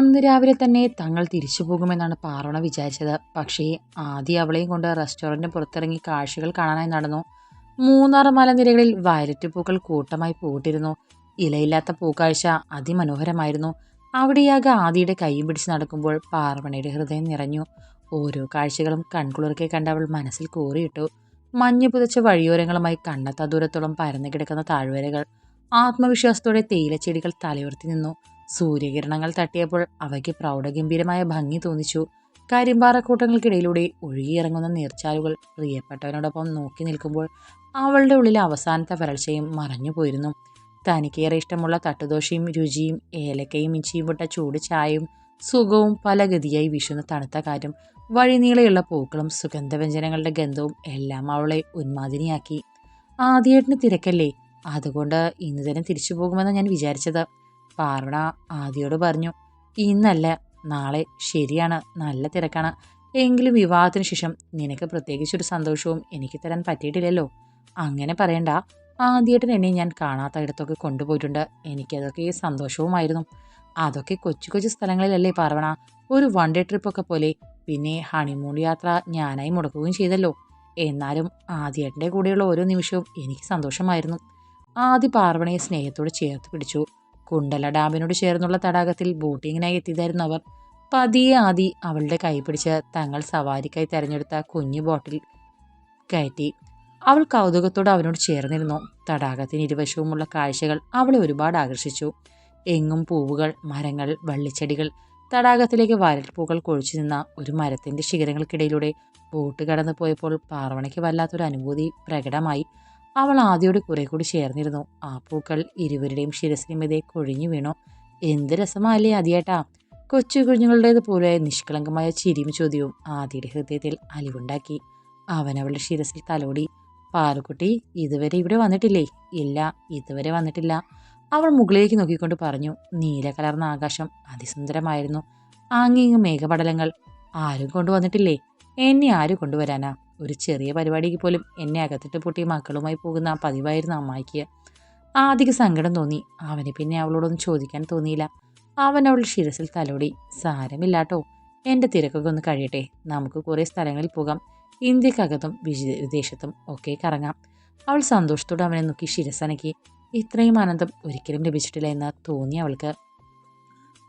അന്ന് രാവിലെ തന്നെ തങ്ങൾ തിരിച്ചു പോകുമെന്നാണ് പാർവണ വിചാരിച്ചത്. പക്ഷേ ആദ്യം അവളെയും കൊണ്ട് റെസ്റ്റോറന്റിന് പുറത്തിറങ്ങി കാഴ്ചകൾ കാണാനായി നടന്നു. മൂന്നാറ് മലനിരകളിൽ വയലറ്റ് പൂക്കൾ കൂട്ടമായി പൂട്ടിരുന്നു. ഇലയില്ലാത്ത പൂക്കാഴ്ച അതിമനോഹരമായിരുന്നു. അവിടെയാകെ ആദിയുടെ കൈയും പിടിച്ച് നടക്കുമ്പോൾ പാർവണയുടെ ഹൃദയം നിറഞ്ഞു. ഓരോ കാഴ്ചകളും കൺകുളിർക്കെ കണ്ട് അവൾ മനസ്സിൽ കൂറിയിട്ടു. മഞ്ഞു പുതച്ച വഴിയോരങ്ങളുമായി കണ്ണത്ത ദൂരത്തോളം പരന്നു കിടക്കുന്ന താഴ്വരകൾ. ആത്മവിശ്വാസത്തോടെ തേയിലച്ചെടികൾ തലയുർത്തി നിന്നു. സൂര്യകിരണങ്ങൾ തട്ടിയപ്പോൾ അവയ്ക്ക് പ്രൗഢഗംഭീരമായ ഭംഗി തോന്നിച്ചു. കരിമ്പാറക്കൂട്ടങ്ങൾക്കിടയിലൂടെ ഒഴുകിയിറങ്ങുന്ന നീർച്ചാലുകൾ പ്രിയപ്പെട്ടവനോടൊപ്പം നോക്കി നിൽക്കുമ്പോൾ അവളുടെ ഉള്ളിലെ അവസാനത്തെ വരൾച്ചയും മറഞ്ഞു പോയിരുന്നു തനിക്കേറെ ഇഷ്ടമുള്ള തട്ടുദോശയും രുചിയും ഏലക്കയും ഇഞ്ചിയും വിട്ട ചൂട് ചായയും സുഖവും പല ഗതിയായി വീശുന്ന തണുത്ത കാറ്റും വഴിനീളെയുള്ള പൂക്കളും സുഗന്ധവ്യഞ്ജനങ്ങളുടെ ഗന്ധവും എല്ലാം അവളെ ഉന്മാദിനിയാക്കി. ആദ്യേട്ടന് തിരക്കല്ലേ? അതുകൊണ്ട് ഇന്ന് തന്നെ തിരിച്ചു പോകുമെന്ന് ഞാൻ വിചാരിച്ചത്. പാർവണ ആദിയോട് പറഞ്ഞു ഇന്നല്ല നാളെ ശരിയാണ് നല്ല തിരക്കാണ്. എങ്കിലും വിവാഹത്തിന് ശേഷം നിനക്ക് പ്രത്യേകിച്ചൊരു സന്തോഷവും എനിക്ക് തരാൻ പറ്റിയിട്ടില്ലല്ലോ. അങ്ങനെ പറയണ്ട. ആദ്യമായിട്ട് എന്നെ ഞാൻ കാണാത്ത ഇടത്തൊക്കെ കൊണ്ടുപോയിട്ടുണ്ട്. എനിക്കതൊക്കെ സന്തോഷവുമായിരുന്നു. അതൊക്കെ കൊച്ചു കൊച്ചു സ്ഥലങ്ങളിലല്ലേ പാർവണ ഒരു വൺ ഡേ ട്രിപ്പൊക്കെ പോലെ പിന്നെ ഹണിമൂൺ യാത്ര ഞാനായി മുടക്കുകയും ചെയ്തല്ലോ. എന്നാലും ആദ്യേട്ടന്റെ കൂടെയുള്ള ഓരോ നിമിഷവും എനിക്ക് സന്തോഷമായിരുന്നു. ആദ്യ പാർവണയെ സ്നേഹത്തോട് ചേർത്ത് പിടിച്ചു. കുണ്ടല ഡാമിനോട് ചേർന്നുള്ള തടാകത്തിൽ ബോട്ടിങ്ങിനായി എത്തിയതായിരുന്നു അവർ. പതിയെ ആദി അവളുടെ കൈപിടിച്ച് തങ്ങൾ സവാരിക്കായി തെരഞ്ഞെടുത്ത കുഞ്ഞു ബോട്ടിൽ കയറ്റി. അവൾ കൗതുകത്തോടെ അവനോട് ചേർന്നിരുന്നു. തടാകത്തിന് ഇരുവശവുമുള്ള കാഴ്ചകൾ അവളെ ഒരുപാട് ആകർഷിച്ചു. എങ്ങും പൂവുകൾ മരങ്ങൾ വള്ളിച്ചെടികൾ തടാകത്തിലേക്ക് വരൽപ്പൂക്കൾ കൊഴിച്ചു നിന്ന ഒരു മരത്തിന്റെ ശിഖരങ്ങൾക്കിടയിലൂടെ ബോട്ട് കടന്നു പോയപ്പോൾ പാർവണയ്ക്ക് വല്ലാത്തൊരു അനുഭൂതി പ്രകടമായി. അവൾ ആദ്യോട് കുറെ കൂടി ചേർന്നിരുന്നു. ആ പൂക്കൾ ഇരുവരുടെയും ശിരസിനുമീതെ കൊഴിഞ്ഞു വീണു. എന്ത് രസമല്ലേ ആദ്യേട്ടാ. കൊച്ചു കുഞ്ഞുങ്ങളുടേത് പോലെ നിഷ്കളങ്കമായ ചിരിയും ചോദ്യവും ആദ്യയുടെ ഹൃദയത്തിൽ അലിവുണ്ടാക്കി. അവൻ അവളുടെ ശിരസിൽ തലോടി. പാറുക്കുട്ടി ഇതുവരെ ഇവിടെ വന്നിട്ടില്ലേ? ഇല്ല ഇതുവരെ വന്നിട്ടില്ല. അവൾ മുകളിലേക്ക് നോക്കിക്കൊണ്ട് പറഞ്ഞു. നീല കലർന്ന ആകാശം അതിസുന്ദരമായിരുന്നു. ആങ്ങിങ്ങ് മേഘപടലങ്ങൾ. ആരും കൊണ്ടുവന്നിട്ടില്ലേ? എന്നെ ആരും കൊണ്ടുവരാനാ? ഒരു ചെറിയ പരിപാടിക്ക് പോലും എന്നെ അകത്തിട്ട് പൂട്ടി മക്കളുമായി പോകുന്ന ആ പതിവായിരുന്നു അമ്മായിക്ക്. ആധികം സങ്കടം തോന്നി. അവനെ പിന്നെ അവളോടൊന്നും ചോദിക്കാൻ തോന്നിയില്ല. അവൻ അവളുടെ ശിരസിൽ തലോടി. സാരമില്ലാട്ടോ. എന്റെ തിരക്കൊക്കെ ഒന്ന് കഴിയട്ടെ. നമുക്ക് കുറേ സ്ഥലങ്ങളിൽ പോകാം. ഇന്ത്യക്കകത്തും വിദേശത്തും ഒക്കെ കറങ്ങാം. അവൾ സന്തോഷത്തോടെ അവനെ നോക്കി ശിരസനക്കി. ഇത്രയും ആനന്ദം ഒരിക്കലും ലഭിച്ചിട്ടില്ല എന്ന് തോന്നി അവൾക്ക്.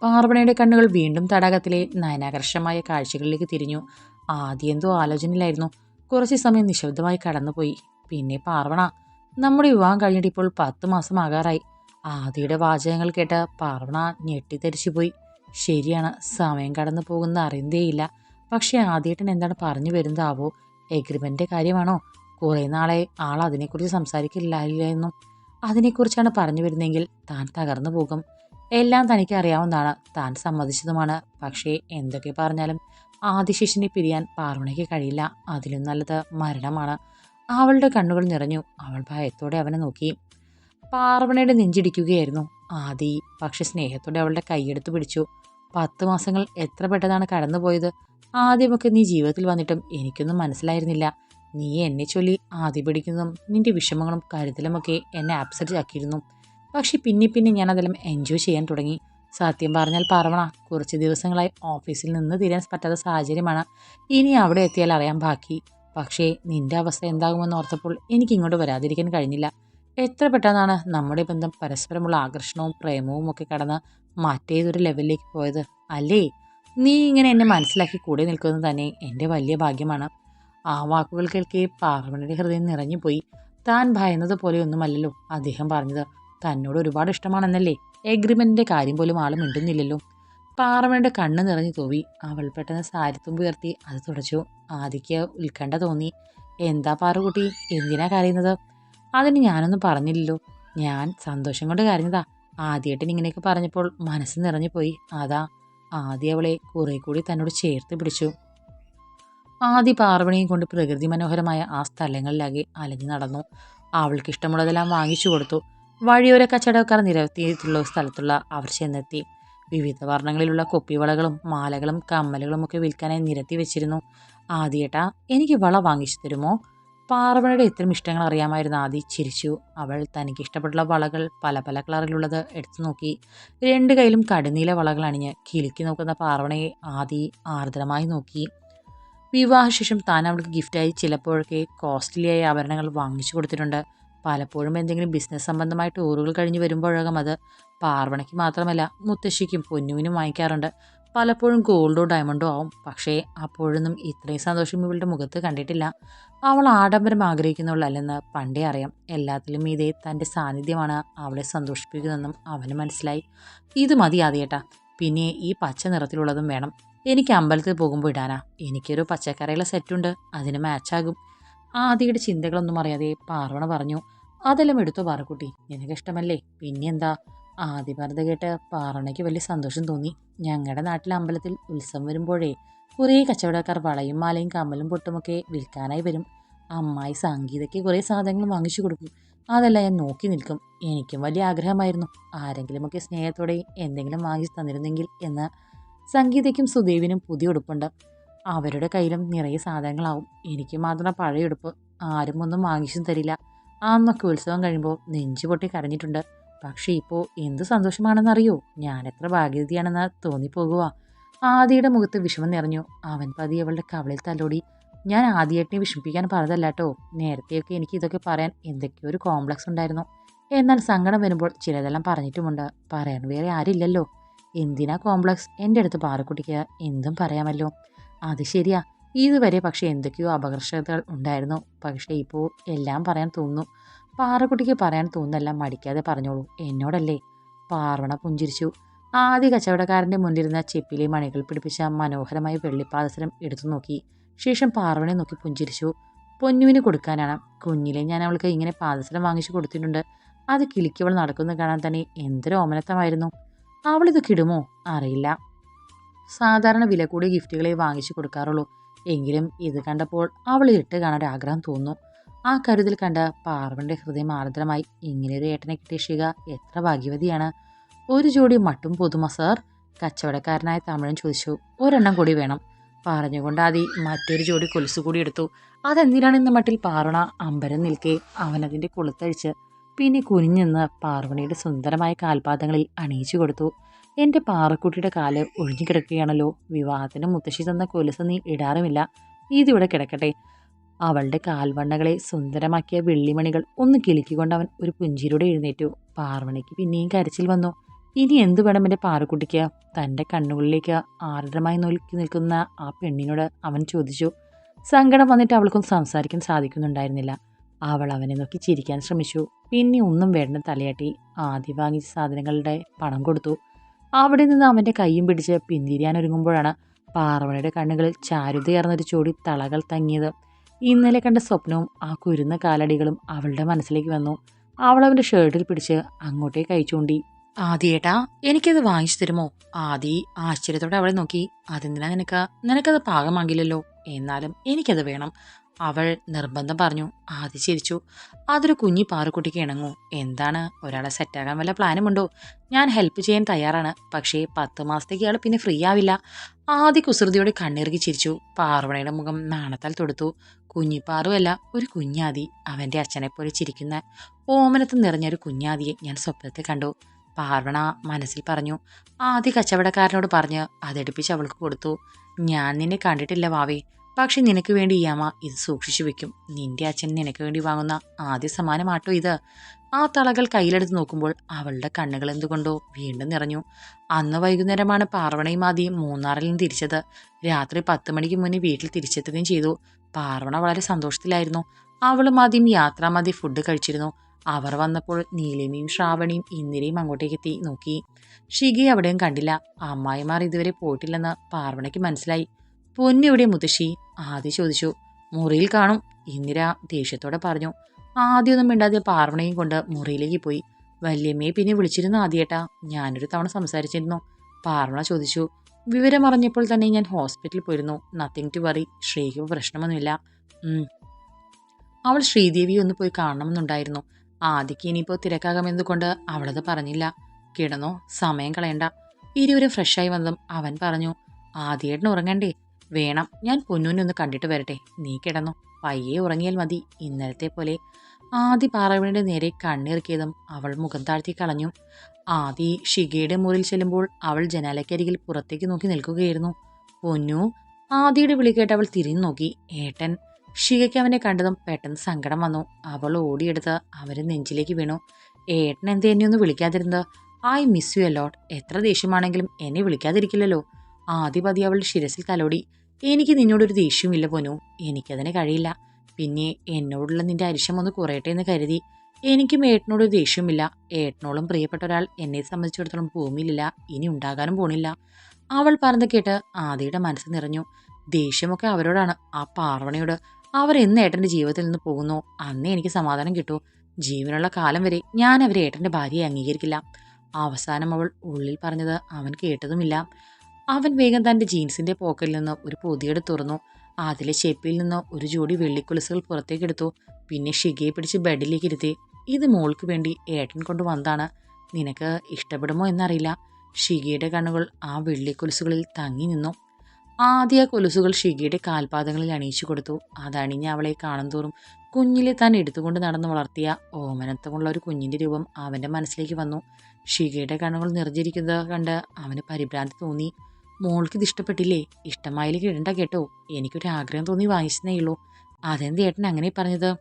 പാർവണയുടെ കണ്ണുകൾ വീണ്ടും തടാകത്തിലെ നയനാകർഷമായ കാഴ്ചകളിലേക്ക് തിരിഞ്ഞു. ആദ്യം എന്തോ ആലോചനയിലായിരുന്നു. കുറച്ച് സമയം നിശബ്ദമായി കടന്നുപോയി. പിന്നെ പാർവണ നമ്മുടെ വിവാഹം കഴിഞ്ഞിട്ട് ഇപ്പോൾ പത്ത് മാസം ആകാറായി. ആദിയുടെ വാചകങ്ങൾ കേട്ട് പാർവണ ഞെട്ടിത്തെറിച്ചുപോയി ശരിയാണ് സമയം കടന്നു പോകുന്ന അറിയുന്നേയില്ല പക്ഷേ ആദ്യേട്ടൻ എന്താണ് പറഞ്ഞു വരുന്നതാവോ? എഗ്രിമെന്റ് കാര്യമാണോ? കുറേ നാളെ ആൾ അതിനെക്കുറിച്ച് സംസാരിക്കില്ലായിരുന്നു അതിനെക്കുറിച്ചാണ് പറഞ്ഞു വരുന്നതെങ്കിൽ താൻ തകർന്നു പോകും. എല്ലാം തനിക്ക് അറിയാവുന്നതാണ് താൻ സമ്മതിച്ചതുമാണ്. പക്ഷേ എന്തൊക്കെ പറഞ്ഞാലും ആദിശേഷനെ പിരിയാൻ പാർവണയ്ക്ക് കഴിയില്ല. അതിലും നല്ലത് മരണമാണ്. അവളുടെ കണ്ണുകൾ നിറഞ്ഞു. അവൾ ഭയത്തോടെ അവനെ നോക്കി. പാർവണയുടെ നെഞ്ചിടിക്കുകയായിരുന്നു. ആദി പക്ഷെ സ്നേഹത്തോടെ അവളുടെ കൈയെടുത്ത് പിടിച്ചു. പത്ത് മാസങ്ങൾ എത്ര പെട്ടെന്നാണ് കടന്നുപോയത്? ആദ്യമൊക്കെ നീ ജീവിതത്തിൽ വന്നിട്ടും എനിക്കൊന്നും മനസ്സിലായിരുന്നില്ല. നീ എന്നെ ചൊല്ലി ആദ്യ പിടിക്കുന്നതും നിന്റെ വിഷമങ്ങളും കരുതലുമൊക്കെ എന്നെ അപ്സെറ്റ് ആക്കിയിരുന്നു. പക്ഷെ പിന്നെ പിന്നെ ഞാൻ അതെല്ലാം എൻജോയ് ചെയ്യാൻ തുടങ്ങി. സത്യം പറഞ്ഞാൽ പറവണ കുറച്ച് ദിവസങ്ങളായി ഓഫീസിൽ നിന്ന് തീരാൻ പറ്റാത്ത സാഹചര്യമാണ്. ഇനി അവിടെ എത്തിയാൽ അറിയാൻ ബാക്കി. പക്ഷേ നിന്റെ അവസ്ഥ എന്താകുമെന്ന് ഓർത്തപ്പോൾ എനിക്ക് ഇങ്ങോട്ട് വരാതിരിക്കാൻ കഴിഞ്ഞില്ല. എത്ര പെട്ടെന്നാണ് നമ്മുടെ ബന്ധം പരസ്പരമുള്ള ആകർഷണവും പ്രേമവും ഒക്കെ കടന്ന് മറ്റേതൊരു ലെവലിലേക്ക് പോയത്? അല്ലേ? നീ ഇങ്ങനെ എന്നെ മനസ്സിലാക്കി കൂടെ നിൽക്കുന്നത് തന്നെ എന്റെ വലിയ ഭാഗ്യമാണ്. ആ വാക്കുകൾ കേൾക്കെ പാർവണയുടെ ഹൃദയം നിറഞ്ഞുപോയി. താൻ ഭയന്നത് പോലെയൊന്നുമല്ലല്ലോ അദ്ദേഹം പറഞ്ഞത്. തന്നോട് ഒരുപാട് ഇഷ്ടമാണെന്നല്ലേ? എഗ്രിമെന്റിന്റെ കാര്യം പോലും ആൾ മിണ്ടുന്നില്ലല്ലോ. പാറമയുടെ കണ്ണ് നിറഞ്ഞു തോവി. അവൾ പെട്ടെന്ന് സാരിത്തുമ്പ് ഉയർത്തി അത് തുടച്ചു. ആദിക്ക് ഉത്കണ്ഠ തോന്നി. എന്താ പാറുകുട്ടി എന്തിനാ കരയുന്നത്? അതിന് ഞാനൊന്നും പറഞ്ഞില്ലല്ലോ. ഞാൻ സന്തോഷം കൊണ്ട് കരഞ്ഞതാ. ആദ്യമായിട്ട് ഇങ്ങനെയൊക്കെ പറഞ്ഞപ്പോൾ മനസ്സ് നിറഞ്ഞു പോയി. അതാ ആദ്യ അവളെ കുറെ കൂടി തന്നോട് ചേർത്ത് പിടിച്ചു. ആദ്യ പാർവണിയും കൊണ്ട് പ്രകൃതി മനോഹരമായ ആ സ്ഥലങ്ങളിലാകെ അലഞ്ഞു നടന്നു. അവൾക്ക് ഇഷ്ടമുള്ളതെല്ലാം വാങ്ങിച്ചു കൊടുത്തു. വഴിയോര കച്ചവടക്കാർ നിരത്തിയിട്ടുള്ള സ്ഥലത്തുള്ള അവർ ചെന്നെത്തി. വിവിധ വർണങ്ങളിലുള്ള കൊപ്പിവളകളും മാലകളും കമ്മലുകളും ഒക്കെ വിൽക്കാനായി നിരത്തി വെച്ചിരുന്നു. ആദ്യേട്ടാ എനിക്ക് വള വാങ്ങിച്ചു തരുമോ? പാർവണയുടെ ഇത്തരം ഇഷ്ടങ്ങൾ അറിയാമായിരുന്നു ആദി. ചിരിച്ചു. അവൾ തനിക്ക് ഇഷ്ടപ്പെട്ടുള്ള വളകൾ പല പല കളറിലുള്ളത് എടുത്തു നോക്കി. രണ്ട് കയ്യിലും കടുനീല വളകൾ അണിഞ്ഞ് കിലുക്കി നോക്കുന്ന പാർവണയെ ആദി ആർദ്രമായി നോക്കി. വിവാഹശേഷം താൻ അവൾക്ക് ഗിഫ്റ്റായി ചിലപ്പോഴൊക്കെ കോസ്റ്റ്ലിയായ ആഭരണങ്ങൾ വാങ്ങിച്ചു കൊടുത്തിട്ടുണ്ട്. പലപ്പോഴും എന്തെങ്കിലും ബിസിനസ് സംബന്ധമായ ടൂറുകൾ കഴിഞ്ഞ് വരുമ്പോഴകം അത് പാർവണയ്ക്ക് മാത്രമല്ല മുത്തശ്ശിക്കും പൊന്നുവിനും വാങ്ങിക്കാറുണ്ട്. പലപ്പോഴും ഗോൾഡോ ഡയമണ്ടോ ആവും. പക്ഷേ അപ്പോഴൊന്നും ഇത്രയും സന്തോഷം ഇവളുടെ മുഖത്ത് കണ്ടിട്ടില്ല. അവൾ ആഡംബരം ആഗ്രഹിക്കുന്നുള്ളല്ലെന്ന് പണ്ടേ അറിയാം. എല്ലാത്തിലും ഇതേ തന്റെ സാന്നിധ്യമാണ്. അവളെ സന്തോഷിപ്പിക്കുന്നതെന്നും അവന് മനസ്സിലായി. ഇത് മതി ആദ്യേട്ടാ. പിന്നെ ഈ പച്ച നിറത്തിലുള്ളതും വേണം. എനിക്ക് അമ്പലത്തിൽ പോകുമ്പോൾ ഇടാനാ. എനിക്കൊരു പച്ചക്കറിയുള്ള സെറ്റുണ്ട് അതിന് മാച്ചാകും ആദിയുടെ ചിന്തകളൊന്നും അറിയാതെ പാർവണ പറഞ്ഞു അതെല്ലാം എടുത്തു പാറക്കുട്ടി നിനക്കിഷ്ടമല്ലേ പിന്നെന്താ? ആദ്യ പറഞ്ഞത് കേട്ട് പാറണയ്ക്ക് വലിയ സന്തോഷം തോന്നി. ഞങ്ങളുടെ നാട്ടിലെ അമ്പലത്തിൽ ഉത്സവം വരുമ്പോഴേ കുറേ കച്ചവടക്കാർ വളയും മാലയും കമ്മലും പൊട്ടുമൊക്കെ വിൽക്കാനായി വരും. അമ്മായി സംഗീതയ്ക്ക് കുറേ സാധനങ്ങൾ വാങ്ങിച്ചു കൊടുക്കും. അതെല്ലാം ഞാൻ നോക്കി നിൽക്കും. എനിക്കും വലിയ ആഗ്രഹമായിരുന്നു. ആരെങ്കിലുമൊക്കെ സ്നേഹത്തോടെ എന്തെങ്കിലും വാങ്ങിച്ചു തന്നിരുന്നെങ്കിൽ എന്ന്. സംഗീതയ്ക്കും സുദേവിനും പുതിയ ഉടുപ്പുണ്ട്. അവരുടെ കയ്യിലും നിറയെ സാധനങ്ങളാവും. എനിക്ക് മാത്രം പഴയ ഉടുപ്പ് ആരും ഒന്നും വാങ്ങിച്ചും തരില്ല. അന്നൊക്കെ ഉത്സവം കഴിയുമ്പോൾ നെഞ്ചു പൊട്ടി കരഞ്ഞിട്ടുണ്ട്. പക്ഷേ ഇപ്പോൾ എന്ത് സന്തോഷമാണെന്നറിയോ? ഞാൻ എത്ര ഭാഗ്യവതിയാണെന്ന് തോന്നിപ്പോകുക ആദിയുടെ മുഖത്ത് വിഷമം നിറഞ്ഞു. അവൻ പതി അവളുടെ കവളിൽ തലോടി. ഞാൻ ആദ്യമായിട്ടിനെ വിഷമിപ്പിക്കാൻ പറഞ്ഞതല്ല കേട്ടോ. നേരത്തെയൊക്കെ എനിക്ക് ഇതൊക്കെ പറയാൻ എന്തൊക്കെയോ ഒരു കോംപ്ലക്സ് ഉണ്ടായിരുന്നു. എന്നാൽ സങ്കടം വരുമ്പോൾ ചിലതെല്ലാം പറഞ്ഞിട്ടുമുണ്ട്. പറയാൻ വേറെ ആരില്ലല്ലോ. എന്തിനാ കോംപ്ലക്സ്? എന്റെ അടുത്ത് പാറക്കുട്ടിക്ക് എന്തും പറയാമല്ലോ. അത് ശരിയാ. ഇതുവരെ പക്ഷേ എന്തൊക്കെയോ അപകർഷതകൾ ഉണ്ടായിരുന്നു. പക്ഷേ ഇപ്പോൾ എല്ലാം പറയാൻ തോന്നുന്നു. പാറക്കുട്ടിക്ക് പറയാൻ തോന്നുന്നെല്ലാം മടിക്കാതെ പറഞ്ഞോളൂ. എന്നോടല്ലേ? പാർവണ പുഞ്ചിരിച്ചു. ആദ്യ കച്ചവടക്കാരന്റെ മുന്നിലിരുന്ന ചെപ്പിലെ മണികൾ പിടിപ്പിച്ച മനോഹരമായ വെള്ളിപ്പാദസരം എടുത്തു നോക്കി. ശേഷം പാർവണെ നോക്കി പുഞ്ചിരിച്ചു. പൊന്നുവിന് കൊടുക്കാനാണ്. കുഞ്ഞിലെ ഞാൻ അവൾക്ക് ഇങ്ങനെ പാദസരം വാങ്ങിച്ചു കൊടുത്തിട്ടുണ്ട്. അത് കിളിക്കവൾ നടക്കുന്നത് കാണാൻ തന്നെ എന്തൊരു ഓമനത്തമായിരുന്നു. അവളിത് കിടുമോ? അറിയില്ല. സാധാരണ വില കൂടിയ ഗിഫ്റ്റുകളെ വാങ്ങിച്ചു കൊടുക്കാറുള്ളൂ. എങ്കിലും ഇത് കണ്ടപ്പോൾ അവൾ ഇട്ട് കാണാൻ ആഗ്രഹം തോന്നുന്നു. ആ കരുതൽ കണ്ട പാർവന്റെ ഹൃദയം ആർദ്രമായി. ഇങ്ങനെയൊരു ഏട്ടനെ കിട്ടിയ ശിക എത്ര ഭാഗ്യവതിയാണ്. ഒരു ജോഡി മട്ടും പുതുമ സാർ. കച്ചവടക്കാരനായ തമിഴൻ ചോദിച്ചു. ഒരെണ്ണം കൂടി വേണം. പറഞ്ഞുകൊണ്ട് ആദി മറ്റൊരു ജോഡി കൊലുസ് കൂടി എടുത്തു. അതെന്തിനാണ് ഇന്ന് മട്ടിൽ പാർവണ അമ്പരം നിൽക്കെ അവനതിന്റെ കൊളുത്തഴിച്ച്? പിന്നെ കുനിഞ്ഞെന്ന് പാർവണിയുടെ സുന്ദരമായ കാൽപാദങ്ങളിൽ അണിയിച്ചു കൊടുത്തു. എന്റെ പാറക്കുട്ടിയുടെ കാൽ ഒഴിഞ്ഞു കിടക്കുകയാണല്ലോ. വിവാഹത്തിന് മുത്തശ്ശി തന്ന കൊലുസ് നീ ഇടാറുമില്ല. ഇതിവിടെ കിടക്കട്ടെ. അവളുടെ കാൽവണ്ണകളെ സുന്ദരമാക്കിയ വെള്ളിമണികൾ ഒന്ന് കിലുക്കിക്കൊണ്ട് അവൻ ഒരു പുഞ്ചിരിയോടെ എഴുന്നേറ്റു. പാർവണിക്ക് പിന്നെയും കരച്ചിൽ വന്നു. ഇനി എന്തു വേണം എന്റെ പാറക്കുട്ടിക്ക്? തന്റെ കണ്ണുകളിലേക്ക് ആർദ്രമായി നോക്കി നിൽക്കുന്ന ആ പെണ്ണിനോട് അവൻ ചോദിച്ചു. സങ്കടം വന്നിട്ട് അവൾക്കൊന്നും സംസാരിക്കാൻ സാധിക്കുന്നുണ്ടായിരുന്നില്ല. അവൾ അവനെ നോക്കി ചിരിക്കാൻ ശ്രമിച്ചു. പിന്നെ ഒന്നും വേണ്ട തലയാട്ടി ആദ്യം വാങ്ങിച്ച സാധനങ്ങളുടെ പണം കൊടുത്തു. അവിടെ നിന്ന് അവന്റെ കൈയും പിടിച്ച് പിന്തിരിയാൻ ഒരുങ്ങുമ്പോഴാണ് പാർവണയുടെ കണ്ണുകളിൽ ചാരുതയാർന്നൊരു ചൊടി തളകൾ തങ്ങിയത്. ഇന്നലെ കണ്ട സ്വപ്നവും ആ കുരുന്ന കാലടികളും അവളുടെ മനസ്സിലേക്ക് വന്നു. അവൾ അവന്റെ ഷർട്ടിൽ പിടിച്ച് അങ്ങോട്ടേ കൈ ആദിയേട്ടാ എനിക്കത് വാങ്ങിച്ചു തരുമോ? ആദി ആശ്ചര്യത്തോടെ അവളെ നോക്കി. അതെന്തിനാ നിനക്ക്? നിനക്കത് പാകമാകില്ലല്ലോ. എന്നാലും എനിക്കത് വേണം. അവൾ നിർബന്ധം പറഞ്ഞു. ആദ്യ ചിരിച്ചു. അതൊരു കുഞ്ഞി പാറുക്കുട്ടിക്ക് ഇണങ്ങൂ. എന്താണ്? ഒരാളെ സെറ്റാകാൻ വല്ല പ്ലാനുമുണ്ടോ ഞാൻ ഹെൽപ്പ് ചെയ്യാൻ തയ്യാറാണ്. പക്ഷേ പത്ത് മാസത്തേക്ക് ഇയാൾ പിന്നെ ഫ്രീ ആവില്ല. ആദ്യ കുസൃതിയോടെ കണ്ണിറുകി ചിരിച്ചു. പാർവണയുടെ മുഖം നാണത്താൽ തൊടുത്തു. കുഞ്ഞിപ്പാറുമല്ല ഒരു കുഞ്ഞാതി. അവന്റെ അച്ഛനെപ്പോലെ ചിരിക്കുന്ന ഓമനത്ത് നിറഞ്ഞൊരു കുഞ്ഞാതിയെ ഞാൻ സ്വപ്നത്തിൽ കണ്ടു. പാർവണ മനസ്സിൽ പറഞ്ഞു. ആദ്യ കച്ചവടക്കാരനോട് പറഞ്ഞ് അതെടുപ്പിച്ച് അവൾക്ക് കൊടുത്തു. ഞാൻ നിന്നെ കണ്ടിട്ടില്ല വാവേ. പക്ഷെ നിനക്ക് വേണ്ടി ഈ അമ്മ ഇത് സൂക്ഷിച്ചു വെക്കും. നിന്റെ അച്ഛൻ നിനക്ക് വേണ്ടി വാങ്ങുന്ന ആദ്യ സമ്മാനമാട്ടോ ഇത്. ആ തളകൾ കയ്യിലെടുത്ത് നോക്കുമ്പോൾ അവളുടെ കണ്ണുകൾ എന്തുകൊണ്ടോ വീണ്ടും നിറഞ്ഞു. അന്ന് വൈകുന്നേരമാണ് പാർവണയും ആദ്യം മൂന്നാറിൽ നിന്ന് തിരിച്ചത്. രാത്രി പത്ത് മണിക്ക് മുന്നേ വീട്ടിൽ തിരിച്ചെത്തുകയും ചെയ്തു. പാർവണ വളരെ സന്തോഷത്തിലായിരുന്നു. അവളും ആദ്യം യാത്രാമതി ഫുഡ് കഴിച്ചിരുന്നു. അവർ വന്നപ്പോൾ നീലിമയും ശ്രാവണിയും ഇന്ദിരയും അങ്ങോട്ടേക്ക് എത്തി നോക്കി. ഷിഗി അവിടെയും കണ്ടില്ല. അമ്മായിമാർ ഇതുവരെ പോയിട്ടില്ലെന്ന് പാർവണയ്ക്ക് മനസ്സിലായി. പൊന്നെവിടെ മുത്തശ്ശി? ആദ്യ ചോദിച്ചു. മുറിയിൽ കാണും. ഇന്ദിര ദേഷ്യത്തോടെ പറഞ്ഞു. ആദ്യമൊന്നും മിണ്ടാതെ പാർവണയും കൊണ്ട് മുറിയിലേക്ക് പോയി. വല്യമ്മയെ പിന്നെ വിളിച്ചിരുന്നു ആദ്യേട്ടാ. ഞാനൊരു തവണ സംസാരിച്ചിരുന്നു. പാർവണ ചോദിച്ചു. വിവരം അറിഞ്ഞപ്പോൾ തന്നെ ഞാൻ ഹോസ്പിറ്റലിൽ പോയിരുന്നു. നത്തിങ് ടു വറി ശ്രീക്ക് പ്രശ്നമൊന്നുമില്ല. അവൾ ശ്രീദേവി ഒന്ന് പോയി കാണണമെന്നുണ്ടായിരുന്നു. ആദ്യക്ക് ഇനിയിപ്പോൾ തിരക്കാകാമെന്നുകൊണ്ട് അവളത് പറഞ്ഞില്ല. കിടന്നോ? സമയം കളയണ്ട. ഇരുവരും ഫ്രഷായി വന്നതും അവൻ പറഞ്ഞു. ആദ്യേട്ടന് ഉറങ്ങണ്ടേ? വേണം. ഞാൻ പൊന്നൂനെ ഒന്ന് കണ്ടിട്ട് വരട്ടെ. നീ കിടന്നു. പയ്യെ ഉറങ്ങിയാൽ മതി. ഇന്നലത്തെ പോലെ ആദി പാറവണിയുടെ നേരെ കണ്ണിറുക്കിയതും അവൾ മുഖം താഴ്ത്തി കളഞ്ഞു. ആദി ഷിഗയുടെ മുറിൽ ചെല്ലുമ്പോൾ അവൾ ജനാലക്കരികിൽ പുറത്തേക്ക് നോക്കി നിൽക്കുകയായിരുന്നു. പൊന്നു ആദിയുടെ വിളി കേട്ട് അവൾ തിരിഞ്ഞു നോക്കി. ഏട്ടൻ ഷികയ്ക്ക് അവനെ കണ്ടതും പെട്ടെന്ന് സങ്കടം വന്നു. അവൾ ഓടിയെടുത്ത് അവരെ നെഞ്ചിലേക്ക് വീണു. ഏട്ടൻ എന്ത് എന്നെ ഒന്ന് വിളിക്കാതിരുന്നത്? I miss you a lot എത്ര ദേഷ്യമാണെങ്കിലും എന്നെ വിളിക്കാതിരിക്കില്ലല്ലോ. ആദ്യപതി അവൾ ശിരസിൽ തലോടി. എനിക്ക് നിന്നോടൊരു ദേഷ്യമില്ല പൊന്നു. എനിക്കതിന് കഴിയില്ല. പിന്നെ എന്നോടുള്ള നിന്റെ അരിശം ഒന്ന് കുറയട്ടെ എന്ന് കരുതി. എനിക്കും ഏട്ടനോടൊരു ദേഷ്യമില്ല ഏട്ടനോളം പ്രിയപ്പെട്ട ഒരാൾ എന്നെ സംബന്ധിച്ചിടത്തോളം ഭൂമിയിലില്ല. ഇനി ഉണ്ടാകാനും പോണില്ല. അവൾ പറഞ്ഞത് കേട്ട് ആദിയുടെ മനസ്സ് നിറഞ്ഞു. ദേഷ്യമൊക്കെ അവരോടാണ് ആ പാർവണയോട്. അവർ എന്ന് ഏട്ടന്റെ ജീവിതത്തിൽ നിന്ന് പോകുന്നു. അന്നേ എനിക്ക് സമാധാനം കിട്ടൂ. ജീവനുള്ള കാലം വരെ ഞാൻ അവരെ ഏട്ടന്റെ ഭാര്യയെ അംഗീകരിക്കില്ല. അവസാനം അവൾ ഉള്ളിൽ പറഞ്ഞത് അവൻ കേട്ടതുമില്ല. അവൻ വേഗം തന്റെ ജീൻസിന്റെ പോക്കറ്റിൽ നിന്ന് ഒരു പൊതിയെടുത്ത് തുറന്നു. അതിലെ ചെപ്പിയിൽ നിന്ന് ഒരു ജോഡി വെള്ളിക്കുളിസുകൾ പുറത്തേക്കെടുത്തു. പിന്നെ ഷിഗയെ പിടിച്ച് ബെഡിലേക്ക് ഇരുത്തി ഇത് മോൾക്ക് വേണ്ടി ഏട്ടൻ കൊണ്ട് വന്നതാണ്. നിനക്ക് ഇഷ്ടപ്പെടുമോ എന്നറിയില്ല. ഷിഗയുടെ കണ്ണുകൾ ആ വെള്ളിക്കൊലുസുകളിൽ തങ്ങി നിന്നു. ആദ്യ കൊലുസുകൾ ഷിഗയുടെ കാൽപാദങ്ങളിൽ അണിയിച്ചു കൊടുത്തു. അതണിഞ്ഞ് അവളെ കാണുന്തോറും കുഞ്ഞിലെ താൻ എടുത്തുകൊണ്ട് നടന്ന് വളർത്തിയ ഓമനത്വമുള്ള ഒരു കുഞ്ഞിന്റെ രൂപം അവന്റെ മനസ്സിലേക്ക് വന്നു. ഷിഗയുടെ കണ്ണുകൾ നിറഞ്ഞിരിക്കുന്നത് കണ്ട് അവന് പരിഭ്രാന്തി തോന്നി. മോൾക്ക് ഇത് ഇഷ്ടപ്പെട്ടില്ലേ ഇഷ്ടമായാലും കിഴണ്ട കേട്ടോ. എനിക്കൊരു ആഗ്രഹം തോന്നി വാങ്ങിച്ചതേ ഉള്ളൂ. അതെന്ത് ഏട്ടൻ അങ്ങനെ പറഞ്ഞത്?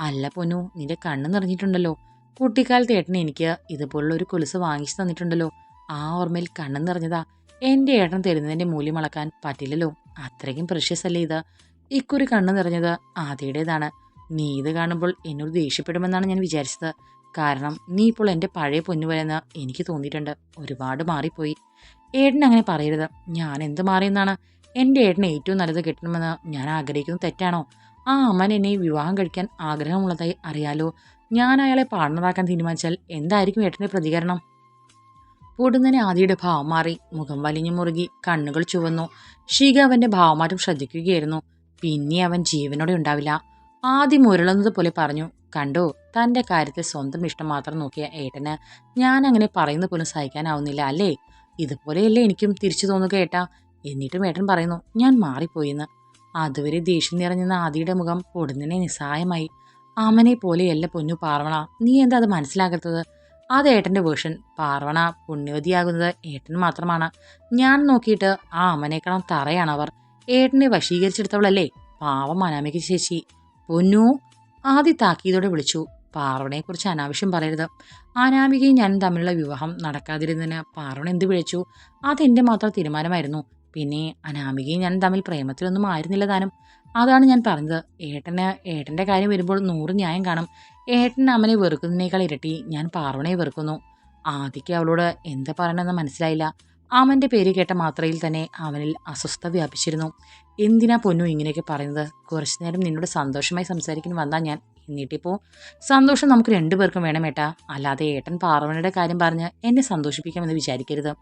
അല്ല പൊന്നു നിന്റെ കണ്ണ് നിറഞ്ഞിട്ടുണ്ടല്ലോ. കുട്ടിക്കാലത്ത് ഏട്ടൻ എനിക്ക് ഇതുപോലുള്ള ഒരു കൊലുസ് വാങ്ങിച്ചു തന്നിട്ടുണ്ടല്ലോ. ആ ഓർമ്മയിൽ കണ്ണ് നിറഞ്ഞതാ. എന്റെ ഏട്ടൻ തരുന്നതിന്റെ മൂല്യം അളക്കാൻ പറ്റില്ലല്ലോ. അത്രയ്ക്കും പ്രഷ്യസ് അല്ലേ ഇത്? ഇക്കുറി കണ്ണ് നിറഞ്ഞത് ആദ്യയുടേതാണ്. നീ ഇത് കാണുമ്പോൾ എന്നോട് ദേഷ്യപ്പെടുമെന്നാണ് ഞാൻ വിചാരിച്ചത്. കാരണം നീ ഇപ്പോൾ എന്റെ പഴയ പൊന്നു വരെന്ന് എനിക്ക് തോന്നിയിട്ടുണ്ട്. ഒരുപാട് മാറിപ്പോയി. ഏട്ടൻ അങ്ങനെ പറയരുത്. ഞാൻ എന്ത് മാറിയെന്നാണ്? എന്റെ ഏട്ടന് ഏറ്റവും നല്ലത് കിട്ടണമെന്ന് ഞാൻ ആഗ്രഹിക്കുന്നത് തെറ്റാണോ? ആ അമ്മൻ എന്നെ വിവാഹം കഴിക്കാൻ ആഗ്രഹമുള്ളതായി അറിയാലോ? ഞാൻ അയാളെ പാർട്ണറാക്കാൻ തീരുമാനിച്ചാൽ എന്തായിരിക്കും ഏട്ടന്റെ പ്രതികരണം? പൊടുന്നനെ ആദിയുടെ ഭാവം മാറി മുഖം വലിഞ്ഞു മുറുകി കണ്ണുകൾ ചുവന്നു. ഷിക അവന്റെ ഭാവമാറ്റം ശ്രദ്ധിക്കുകയായിരുന്നു. പിന്നെ അവൻ ജീവനോടെ ഉണ്ടാവില്ല. ആദ്യം മുരളുന്നത് പോലെ പറഞ്ഞു കണ്ടോ തന്റെ കാര്യത്തിൽ സ്വന്തം ഇഷ്ടം മാത്രം നോക്കിയ ഏട്ടന് ഞാൻ അങ്ങനെ പറയുന്ന പോലും സഹിക്കാനാവുന്നില്ല അല്ലേ? ഇതുപോലെയല്ലേ എനിക്കും തിരിച്ചു തോന്നുക ഏട്ടാ. എന്നിട്ടും ഏട്ടൻ പറയുന്നു ഞാൻ മാറിപ്പോയിന്ന്. അതുവരെ ദേഷ്യം നിറഞ്ഞുന്ന ആദിയുടെ മുഖം പൊടുന്നനെ നിസ്സായമായി അമ്മനെ പോലെയല്ല പൊന്നു പാർവണ നീ എന്താ അത് മനസ്സിലാകാത്തത്? അത് ഏട്ടന്റെ വേർഷൻ. പാർവണ പുണ്യവതിയാകുന്നത് ഏട്ടൻ മാത്രമാണ്. ഞാൻ നോക്കിയിട്ട് ആ അമ്മനേക്കാളും തറയാണ് അവർ ഏട്ടനെ വശീകരിച്ചെടുത്തവളല്ലേ? പാവം അനാമിക ചേച്ചി. പൊന്നു. ആദ്യ താക്കീതോടെ വിളിച്ചു. പാർവണയെക്കുറിച്ച് അനാവശ്യം പറയരുത്. അനാമികയും ഞാനും തമ്മിലുള്ള വിവാഹം നടക്കാതിരുന്നതിന് പാർവണ എന്ത് വിളിച്ചു? അതെന്റെ മാത്രം തീരുമാനമായിരുന്നു. പിന്നെ അനാമികയും ഞാനും തമ്മിൽ പ്രേമത്തിലൊന്നും ആയിരുന്നില്ല താനും. അതാണ് ഞാൻ പറഞ്ഞത്. ഏട്ടന് ഏട്ടന്റെ കാര്യം വരുമ്പോൾ നൂറ് ന്യായം കാണും. ഏട്ടൻ അമ്മനെ വെറുക്കുന്നതിനേക്കാൾ ഇരട്ടി ഞാൻ പാർവണയെ വെറുക്കുന്നു. ആദിക്ക് അവളോട് എന്താ പറയണമെന്ന് മനസ്സിലായില്ല. അമ്മന്റെ പേര് കേട്ട മാത്രയിൽ തന്നെ അവനിൽ അസ്വസ്ഥ വ്യാപിച്ചിരുന്നു. എന്തിനാ പൊന്നു ഇങ്ങനെയൊക്കെ പറയുന്നത്? കുറച്ചു നേരം നിന്നോട് സന്തോഷമായി സംസാരിക്കാൻ വന്നാൽ ഞാൻ. എന്നിട്ടിപ്പോൾ സന്തോഷം നമുക്ക് രണ്ടുപേർക്കും വേണം ഏട്ടാ. അല്ലാതെ ഏട്ടൻ പാർവണയുടെ കാര്യം പറഞ്ഞ് എന്നെ സന്തോഷിപ്പിക്കാമെന്ന് വിചാരിക്കരുത്.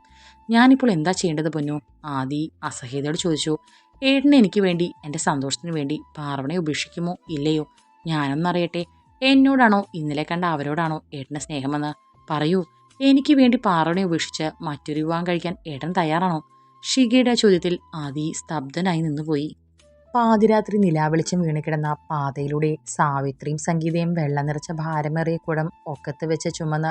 ഞാനിപ്പോൾ എന്താ ചെയ്യേണ്ടത് പൊന്നു? ആദി അസഹ്യതയോട് ചോദിച്ചു. ഏട്ടനെ എനിക്ക് വേണ്ടി എന്റെ സന്തോഷത്തിന് വേണ്ടി പാർവണയെ ഉപേക്ഷിക്കുമോ? ഇല്ലയോ. ഞാനൊന്നറിയട്ടെ. എന്നോടാണോ ഇന്നലെ കണ്ട അവരോടാണോ ഏട്ടന്റെ സ്നേഹമെന്ന്? പറയൂ. എനിക്ക് വേണ്ടി പാറവണെ ഉപേക്ഷിച്ച് മറ്റൊരു വിവാഹം കഴിക്കാൻ ഏട്ടൻ തയ്യാറാണോ? ഷിഗയുടെ ചോദ്യത്തിൽ ആദി സ്തബ്ധനായി നിന്നുപോയി. പാതിരാത്രി നിലാവെളിച്ചം വീണുകിടന്ന പാതയിലൂടെ സാവിത്രിയും സംഗീതയും വെള്ളം നിറച്ച ഭാരമേറിയ കുടം ഒക്കത്ത് വെച്ച് ചുമന്ന്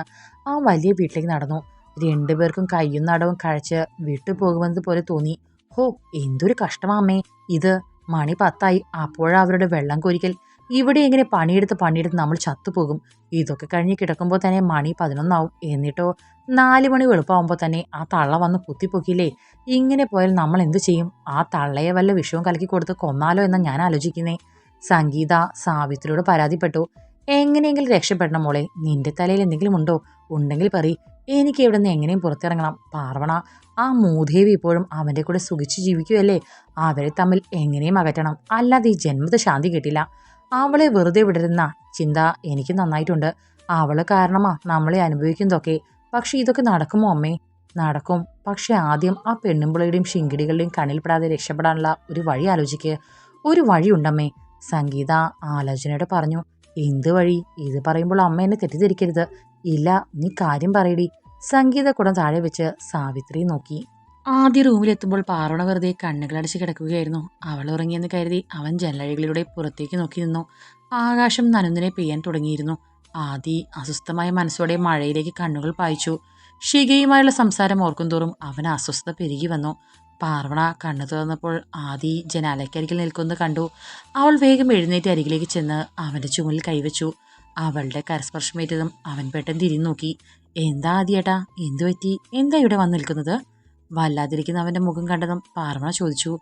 ആ വലിയ വീട്ടിലേക്ക് നടന്നു. രണ്ടുപേർക്കും കയ്യും നടവും കഴിച്ച് വിട്ടുപോകുമെന്നത് പോലെ തോന്നി. ഹോ എന്തൊരു കഷ്ടമാമ്മേ ഇത് മണി പത്തായി. അപ്പോഴാ അവരുടെ വെള്ളം കോരിക്കൽ. ഇവിടെ ഇങ്ങനെ പണിയെടുത്ത് പണിയെടുത്ത് നമ്മൾ ചത്തുപോകും. ഇതൊക്കെ കഴിഞ്ഞ് കിടക്കുമ്പോൾ തന്നെ മണി പതിനൊന്നാവും. എന്നിട്ടോ നാല് മണി വെളുപ്പാവുമ്പോൾ തന്നെ ആ തള്ള വന്ന് കുത്തിപ്പൊക്കില്ലേ ഇങ്ങനെ പോയാൽ നമ്മൾ എന്തു ചെയ്യും? ആ തള്ളയെ വല്ല വിഷവും കലക്കി കൊടുത്ത് കൊന്നാലോ എന്ന് ഞാൻ ആലോചിക്കുന്നേ. സംഗീത സാവിത്രിയോട് പരാതിപ്പെട്ടു. എങ്ങനെയെങ്കിലും രക്ഷപ്പെടണം മോളെ. നിന്റെ തലയിൽ എന്തെങ്കിലും ഉണ്ടോ? ഉണ്ടെങ്കിൽ പറ എനിക്ക് ഇവിടെ നിന്ന് എങ്ങനെയും പുറത്തിറങ്ങണം. പാർവണ ആ മൂദേവി ഇപ്പോഴും അവന്റെ കൂടെ സുഖിച്ച് ജീവിക്കുകയല്ലേ? അവരെ തമ്മിൽ എങ്ങനെയും അകറ്റണം. അല്ലാതെ ഈ ജന്മത്തെ ശാന്തി കിട്ടില്ല. അവളെ വെറുതെ വിടരുന്ന ചിന്ത എനിക്ക് നന്നായിട്ടുണ്ട്. അവൾ കാരണമാ നമ്മളെ അനുഭവിക്കുന്നതൊക്കെ. പക്ഷെ ഇതൊക്കെ നടക്കുമോ അമ്മേ? നടക്കും. പക്ഷെ ആദ്യം ആ പെണ്ണുമ്പിളയുടെയും ശിങ്കിടികളുടെയും കണ്ണിൽപ്പെടാതെ രക്ഷപ്പെടാനുള്ള ഒരു വഴി ആലോചിക്ക്. ഒരു വഴിയുണ്ടമ്മേ. സംഗീത ആലോചനയോടെ പറഞ്ഞു എന്ത് വഴി? ഇത് പറയുമ്പോൾ അമ്മ എന്നെ തെറ്റിദ്ധരിക്കരുത്. ഇല്ല നീ കാര്യം പറയടി. സംഗീത കുടം താഴെ വെച്ച് സാവിത്രി നോക്കി. ആദ്യ റൂമിലെത്തുമ്പോൾ പാറോണ വെറുതെ കണ്ണുകളടച്ച് കിടക്കുകയായിരുന്നു. അവൾ ഉറങ്ങിയെന്ന് കരുതി അവൻ ജനലഴികളിലൂടെ പുറത്തേക്ക് നോക്കി നിന്നു. ആകാശം നനുന്നിനെ പെയ്യാൻ തുടങ്ങിയിരുന്നു. ആദി അസ്വസ്ഥമായ മനസ്സോടെ മഴയിലേക്ക് കണ്ണുകൾ പായിച്ചു. ഷികയുമായുള്ള സംസാരം ഓർക്കുന്തോറും അവൻ അസ്വസ്ഥത പെരുകി വന്നു. പാർവണ കണ്ണു തുറന്നപ്പോൾ ആദി ജനാലയ്ക്കരികിൽ നിൽക്കുന്നത് കണ്ടു. അവൾ വേഗം എഴുന്നേറ്റ് അരികിലേക്ക് ചെന്ന് അവന്റെ ചുമലിൽ കൈവച്ചു. അവളുടെ കരസ്പർശമേറ്റതും അവൻ പെട്ടെന്ന് തിരിഞ്ഞു നോക്കി എന്താ ആദിയേട്ടാ? എന്തു പറ്റി എന്താ ഇവിടെ വന്നു നിൽക്കുന്നത്? വല്ലാതിരിക്കുന്ന അവന്റെ മുഖം കണ്ടതും പാർവണ ചോദിച്ചു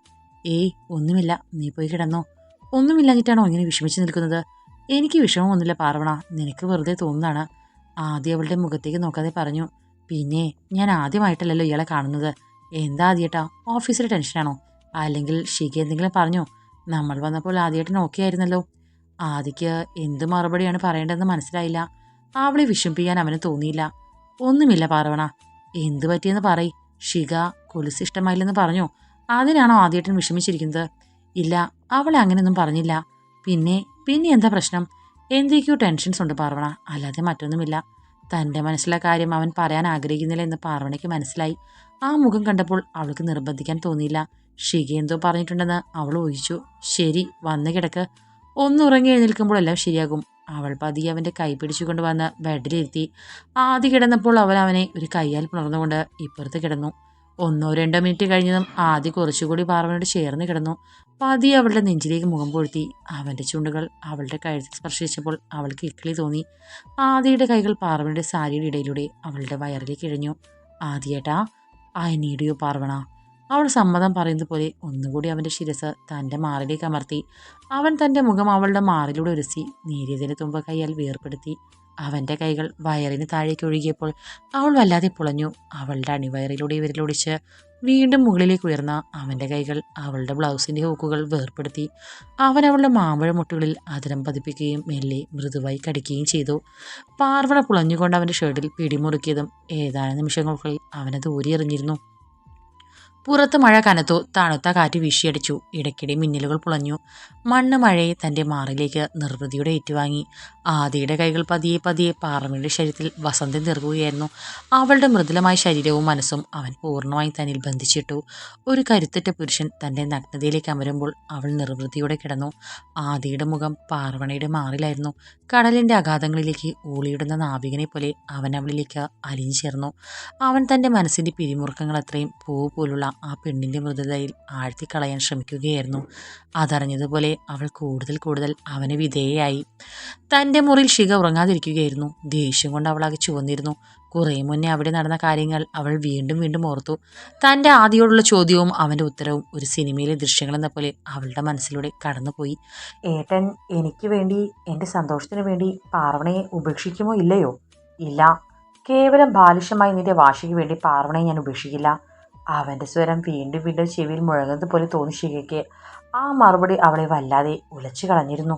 ഏയ് ഒന്നുമില്ല നീ പോയി കിടന്നോ. ഒന്നുമില്ലാഞ്ഞിട്ടാണോ ഇങ്ങനെ വിഷമിച്ച് നിൽക്കുന്നത്. എനിക്ക് വിഷമമൊന്നുമില്ല പാർവണ. നിനക്ക് വെറുതെ തോന്നുന്നതാണ്. ആദ്യം അവളുടെ മുഖത്തേക്ക് നോക്കാതെ പറഞ്ഞു പിന്നെ ഞാൻ ആദ്യമായിട്ടല്ലല്ലോ ഇയാളെ കാണുന്നത്. എന്താ ആദ്യേട്ടാ? ഓഫീസിലെ ടെൻഷനാണോ? അല്ലെങ്കിൽ ഷിക എന്തെങ്കിലും പറഞ്ഞോ? നമ്മൾ വന്നപ്പോൾ ആദ്യമായിട്ട് ഓക്കെ ആയിരുന്നല്ലോ. ആദിക്ക് എന്ത് മറുപടിയാണ് പറയേണ്ടതെന്ന് മനസ്സിലായില്ല. അവളെ വിഷമിപ്പിക്കാൻ അവന് തോന്നിയില്ല. ഒന്നുമില്ല പാർവണ. എന്തു പറ്റിയെന്ന് പറയ്. ഷിക കൊലുസ് ഇഷ്ടമായില്ലെന്ന് പറഞ്ഞു. അതിനാണോ ആദ്യേട്ടൻ വിഷമിച്ചിരിക്കുന്നത്? ഇല്ല അവളെ അങ്ങനെയൊന്നും പറഞ്ഞില്ല. പിന്നെ പിന്നെ എന്താ പ്രശ്നം? എന്തൊക്കെയോ ടെൻഷൻസ് ഉണ്ട് പാർവണ. അല്ലാതെ മറ്റൊന്നുമില്ല. തന്റെ മനസ്സിലെ കാര്യം അവൻ പറയാൻ ആഗ്രഹിക്കുന്നില്ല എന്ന് പാർവണയ്ക്ക് മനസ്സിലായി. ആ മുഖം കണ്ടപ്പോൾ അവൾക്ക് നിർബന്ധിക്കാൻ തോന്നിയില്ല. ഷിക എന്തോ പറഞ്ഞിട്ടുണ്ടെന്ന് അവൾ ഊഹിച്ചു. ശരി വന്ന് കിടക്ക്. ഒന്നുറങ്ങി എഴുന്നേൽക്കുമ്പോഴെല്ലാം ശരിയാകും. അവൾ പതിയെ അവന്റെ കൈ പിടിച്ചുകൊണ്ട് വന്ന് ബെഡിലിരുത്തി ആദ്യ കിടന്നപ്പോൾ അവൻ അവനെ ഒരു കൈയാൽ പുണർന്നുകൊണ്ട് ഇപ്പുറത്ത് കിടന്നു. ഒന്നോ രണ്ടോ മിനിറ്റ് കഴിഞ്ഞതും ആദ്യ കുറച്ചുകൂടി പാർവനോട് ചേർന്ന് കിടന്നു. പതി അവളുടെ നെഞ്ചിലേക്ക് മുഖം പൊഴുത്തി അവന്റെ ചുണ്ടുകൾ അവളുടെ കഴുത്തിൽ സ്പർശിച്ചപ്പോൾ അവൾക്ക് ഇക്കിളി തോന്നി. ആദിയുടെ കൈകൾ പാർവനയുടെ സാരിയുടെ ഇടയിലൂടെ അവളുടെ വയറിലേക്ക് ഇഴഞ്ഞു. ആദിയേട്ടാ ഐ നീഡ് യു പാർവണ. അവൾ സമ്മതം പറയുന്നത് പോലെ ഒന്നുകൂടി അവന്റെ ശിരസ് തന്റെ മാറിലേക്ക് അമർത്തി. അവൻ തന്റെ മുഖം അവളുടെ മാറിലൂടെ ഉരസി നേരിയതിന് തുമ്പ കൈയാൽ വേർപ്പെടുത്തി. അവന്റെ കൈകൾ വയറിന് താഴേക്ക് ഒഴുകിയപ്പോൾ അവൾ വല്ലാതെ പുളഞ്ഞു. അവളുടെ അണിവയറിലൂടെ വിരലൊടിച്ച് വീണ്ടും മുകളിലേക്ക് ഉയർന്ന അവന്റെ കൈകൾ അവളുടെ ബ്ലൗസിന്റെ ഹൂക്കുകൾ വേർപ്പെടുത്തി. അവൻ അവളുടെ മാമ്പഴ മുട്ടുകളിൽ അതിരം പതിപ്പിക്കുകയും മെല്ലെ മൃദുവായി കടിക്കുകയും ചെയ്തു. പാർവണ പുളഞ്ഞുകൊണ്ട് അവന്റെ ഷർട്ടിൽ പിടിമുറുക്കിയതും ഏതാനും നിമിഷങ്ങൾക്കുള്ളിൽ അവനത് ദൂരെ എറിഞ്ഞിരുന്നു പുറത്ത് മഴ കനത്തു തണുത്ത കാറ്റ് വീശിയടിച്ചു. ഇടയ്ക്കിടെ മിന്നലുകൾ പുളഞ്ഞു. മണ്ണ് മഴയെ തന്റെ മാറിലേക്ക് നിർവൃതിയുടെ ഏറ്റുവാങ്ങി. ആദിയുടെ കൈകൾ പതിയെ പതിയെ പാറമയുടെ ശരീരത്തിൽ വസന്തം തീർക്കുകയായിരുന്നു അവളുടെ മൃദുലമായ ശരീരവും മനസ്സും അവൻ പൂർണമായും തന്നിൽ ബന്ധിച്ചിട്ടു. ഒരു കരുത്തറ്റ പുരുഷൻ തന്റെ നഗ്നതയിലേക്ക് അമരുമ്പോൾ അവൾ നിർവൃതിയോടെ കിടന്നു. ആദിയുടെ മുഖം പാർവണയുടെ മാറിലായിരുന്നു. കടലിന്റെ അഗാധങ്ങളിലേക്ക് ഊളിയിടുന്ന നാവികനെ പോലെ അവൻ അവളിലേക്ക് അലിഞ്ഞു ചേർന്നു അവൻ തന്റെ മനസ്സിന്റെ പിരിമുറുക്കങ്ങൾ അത്രയും പൂ പോലുള്ള ആ പെണ്ണിന്റെ മൃതദയിൽ ആഴ്ത്തിക്കളയാൻ ശ്രമിക്കുകയായിരുന്നു. അതറിഞ്ഞതുപോലെ അവൾ കൂടുതൽ കൂടുതൽ അവന് വിധേയയായി. തന്റെ മുറിയിൽ ശിഖ ഉറങ്ങാതിരിക്കുകയായിരുന്നു. ദേഷ്യം കൊണ്ട് അവളാകെ ചുവന്നിരുന്നു. കുറേ മുന്നേ അവിടെ നടന്ന കാര്യങ്ങൾ അവൾ വീണ്ടും വീണ്ടും ഓർത്തു. തന്റെ ആദ്യയോടുള്ള ചോദ്യവും അവന്റെ ഉത്തരവും ഒരു സിനിമയിലെ ദൃശ്യങ്ങളെന്ന പോലെ അവളുടെ മനസ്സിലൂടെ കടന്നുപോയി. ഏട്ടൻ എനിക്ക് വേണ്ടി എന്റെ സന്തോഷത്തിന് വേണ്ടി പാർവണയെ ഉപേക്ഷിക്കുമോ ഇല്ലയോ? ഇല്ല. കേവലം ബാലിഷമായി നിന്റെ വാശിക്ക് വേണ്ടി പാർവണയെ ഞാൻ ഉപേക്ഷിക്കില്ല. അവന്റെ സ്വരം വീണ്ടും വീണ്ടും ചെവിയിൽ മുഴങ്ങുന്നത് പോലെ തോന്നി ശിഖയ്ക്ക്. ആ മറുപടി അവളെ വല്ലാതെ ഉലച്ചു കളഞ്ഞിരുന്നു.